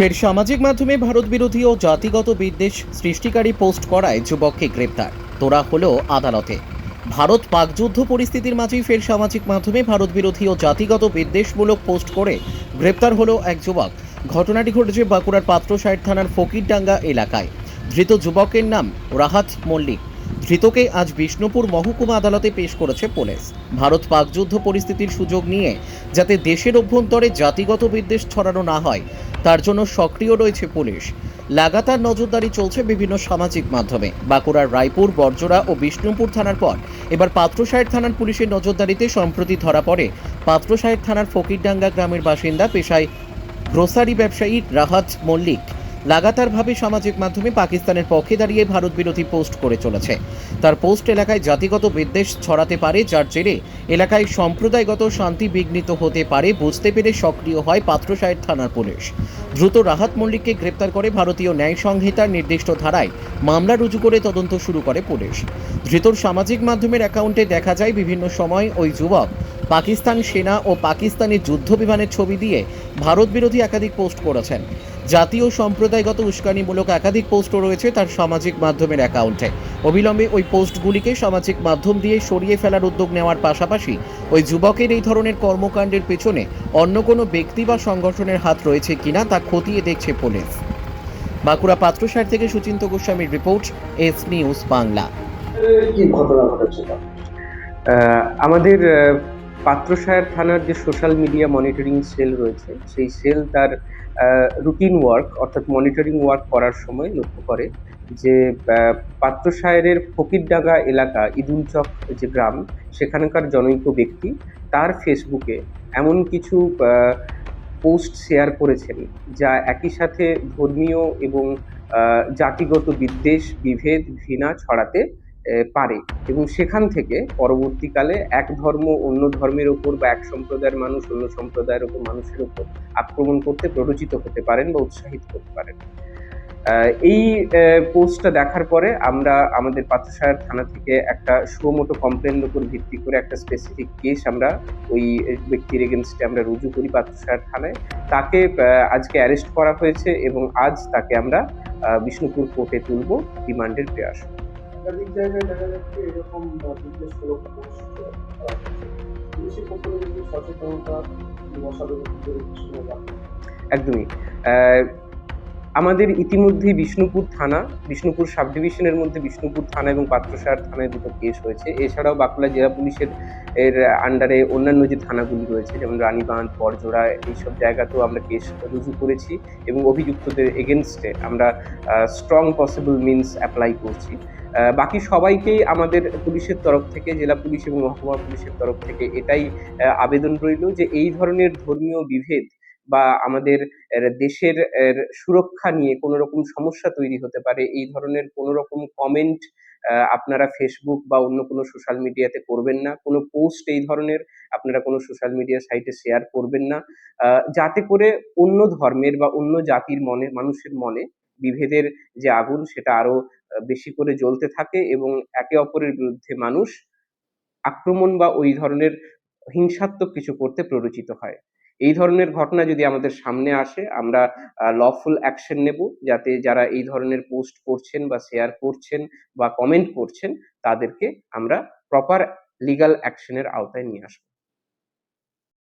ফের সামাজিক মাধ্যমে ভারত বিরোধী ও জাতিগত বিদ্বেষ সৃষ্টিকারী পোস্ট করায় যুবককে গ্রেপ্তার। তোরা হলো আদালতে। ভারত পাক যুদ্ধ পরিস্থিতির মাঝেই ফের সামাজিক মাধ্যমে ভারত বিরোধী ও জাতিগত বিদ্বেষমূলক পোস্ট করে গ্রেপ্তার হলো এক যুবক। ঘটনাটি ঘটেছে বাঁকুড়ার পাত্রসাহের থানার ফকিরডাঙ্গা এলাকায়। ধৃত যুবকের নাম রাহাত মল্লিক। ধৃতকে আজ বিষ্ণুপুর মহকুমা আদালতে পেশ করেছে পুলিশ। ভারত পাক যুদ্ধ পরিস্থিতির সুযোগ নিয়ে যাতে দেশের অভ্যন্তরে জাতিগত বিদ্বেষ ছড়ানো না হয় তার জন্য সক্রিয় রয়েছে পুলিশ। লাগাতার নজরদারি চলছে বিভিন্ন সামাজিক মাধ্যমে। বাঁকুড়ার রায়পুর বর্জরা ও বিষ্ণুপুর থানার পর এবার পাত্রসাহের থানার পুলিশের নজরদারিতে সম্প্রতি ধরা পড়ে। পাত্রসাহের থানার ফকিরডাঙ্গা গ্রামের বাসিন্দা, পেশায় গ্রোসারি ব্যবসায়ী রাহাত মল্লিক। লাগাতারভাবে সামাজিক মাধ্যমে পাকিস্তানের পক্ষে দাঁড়িয়ে ভারত বিরোধী পোস্ট করে চলেছে। তার পোস্ট এলাকায় জাতিগত বিদ্বেষ ছড়াতে পারে, যার জেরে এলাকায় সম্প্রদায়গত শান্তি বিঘ্নিত হতে পারে বুঝতে পেরে সক্রিয় হয় পাত্রসাহের থানার পুলিশ। দ্রুত রাহাত মল্লিককে গ্রেপ্তার করে ভারতীয় ন্যায় সংহিতার নির্দিষ্ট ধারায় মামলা রুজু করে তদন্ত শুরু করে পুলিশ। ধৃতর সামাজিক মাধ্যমের অ্যাকাউন্টে দেখা যায় বিভিন্ন সময় ওই যুবক পাকিস্তান সেনা ও পাকিস্তানি যুদ্ধ বিমানের ছবি দিয়ে ভারত বিরোধী একাধিক পোস্ট করেছেন। জাতীয় সম্প্রদায়গত উস্কানিমূলক একাধিক পোস্টও রয়েছে তার সামাজিক মাধ্যমের অ্যাকাউন্টে। অবিলম্বে ওই পোস্টগুলিকে সামাজিক মাধ্যম দিয়ে সরিয়ে ফেলার উদ্যোগ নেওয়ার পাশাপাশি ওই যুবকের এই ধরনের কর্মকাণ্ডের পেছনে অন্য কোনো ব্যক্তি বা সংগঠনের হাত রয়েছে কিনা তা খতিয়ে দেখছে পুলিশ। বাঁকুড়া পাত্রসার থেকে সুচিন্ত গোস্বামীর রিপোর্ট এস নিউজ বাংলা। কি ঘটনা ঘটেছিল? আমাদের পাত্রসায়র থানার যে সোশ্যাল মিডিয়া মনিটরিং সেল রয়েছে, সেই সেল তার রুটিন ওয়ার্ক, অর্থাৎ মনিটরিং ওয়ার্ক করার সময় লক্ষ্য করে যে পাত্রসায়রের ফকিরডাঙ্গা এলাকা ইদুলচক যে গ্রাম, সেখানকার জনৈক ব্যক্তি তার ফেসবুকে এমন কিছু পোস্ট শেয়ার করেছেন যা একই সাথে ধর্মীয় এবং জাতিগত বিদ্বেষ, বিভেদ, ঘৃণা ছড়াতে পারে। এবং সেখান থেকে পরবর্তীকালে এক ধর্ম অন্য ধর্মের ওপর বা এক সম্প্রদায়ের মানুষ অন্য সম্প্রদায়ের ওপর মানুষের ওপর আক্রমণ করতে প্ররোচিত হতে পারেন বা উৎসাহিত করতে পারেন। এই পোস্টটা দেখার পরে আমরা আমাদের পাত্রসাহের থানা থেকে একটা সুমোটো কমপ্লেনের উপর ভিত্তি করে একটা স্পেসিফিক কেস আমরা ওই ব্যক্তির এগেনস্টে আমরা রুজু করি পাত্রসাহের থানায়। তাকে আজকে অ্যারেস্ট করা হয়েছে এবং আজ তাকে আমরা বিষ্ণুপুর কোর্টে তুলব রিমান্ডের প্রয়াস। একাধিক জায়গায় দেখা যাচ্ছে এরকম বিদ্বেষ মূলক পোস্ট সচেতনতা একদমই আমাদের ইতিমধ্যেই বিষ্ণুপুর থানা, বিষ্ণুপুর সাব ডিভিশনের মধ্যে বিষ্ণুপুর থানা এবং পাত্রসার থানায় দুটো কেস হয়েছে। এছাড়াও বাঁকুড়া জেলা পুলিশের এর আন্ডারে অন্যান্য যে থানাগুলি রয়েছে, যেমন রানীবাঁধ বরজোড়া এইসব জায়গাতেও আমরা কেস রুজু করেছি এবং অভিযুক্তদের এগেনস্টে আমরা স্ট্রং পসিবল মিনস অ্যাপ্লাই করছি। বাকি সবাইকেই আমাদের পুলিশের তরফ থেকে, জেলা পুলিশ এবং মহকুমা পুলিশের তরফ থেকে এটাই আবেদন রইল যে এই ধরনের ধর্মীয় বিভেদ বা আমাদের দেশের সুরক্ষা নিয়ে কোনো রকম সমস্যা তৈরি হতে পারে, এই ধরনের কোনো রকম কমেন্ট আপনারা ফেসবুক বা অন্য কোনো সোশ্যাল মিডিয়াতে করবেন না, কোনো পোস্ট এই ধরনের আপনারা কোনো সোশ্যাল মিডিয়া সাইটে শেয়ার করবেন না যাতে করে অন্য ধর্মের বা অন্য জাতির মনে, মানুষের মনে বিভেদের যে আগুন সেটা আরও বেশি করে জ্বলতে থাকে এবং একে অপরের বিরুদ্ধে মানুষ আক্রমণ বা ওই ধরনের হিংসাত্মক কিছু করতে প্ররোচিত হয়। এই ধরনের ঘটনা যদি আমাদের সামনে আসে, আমরা লফুল অ্যাকশন নেব যাতে যারা এই ধরনের পোস্ট করছেন বা শেয়ার করছেন বা কমেন্ট করছেন, তাদেরকে আমরা প্রপার লিগ্যাল অ্যাকশনের আওতায় নিয়ে আসব।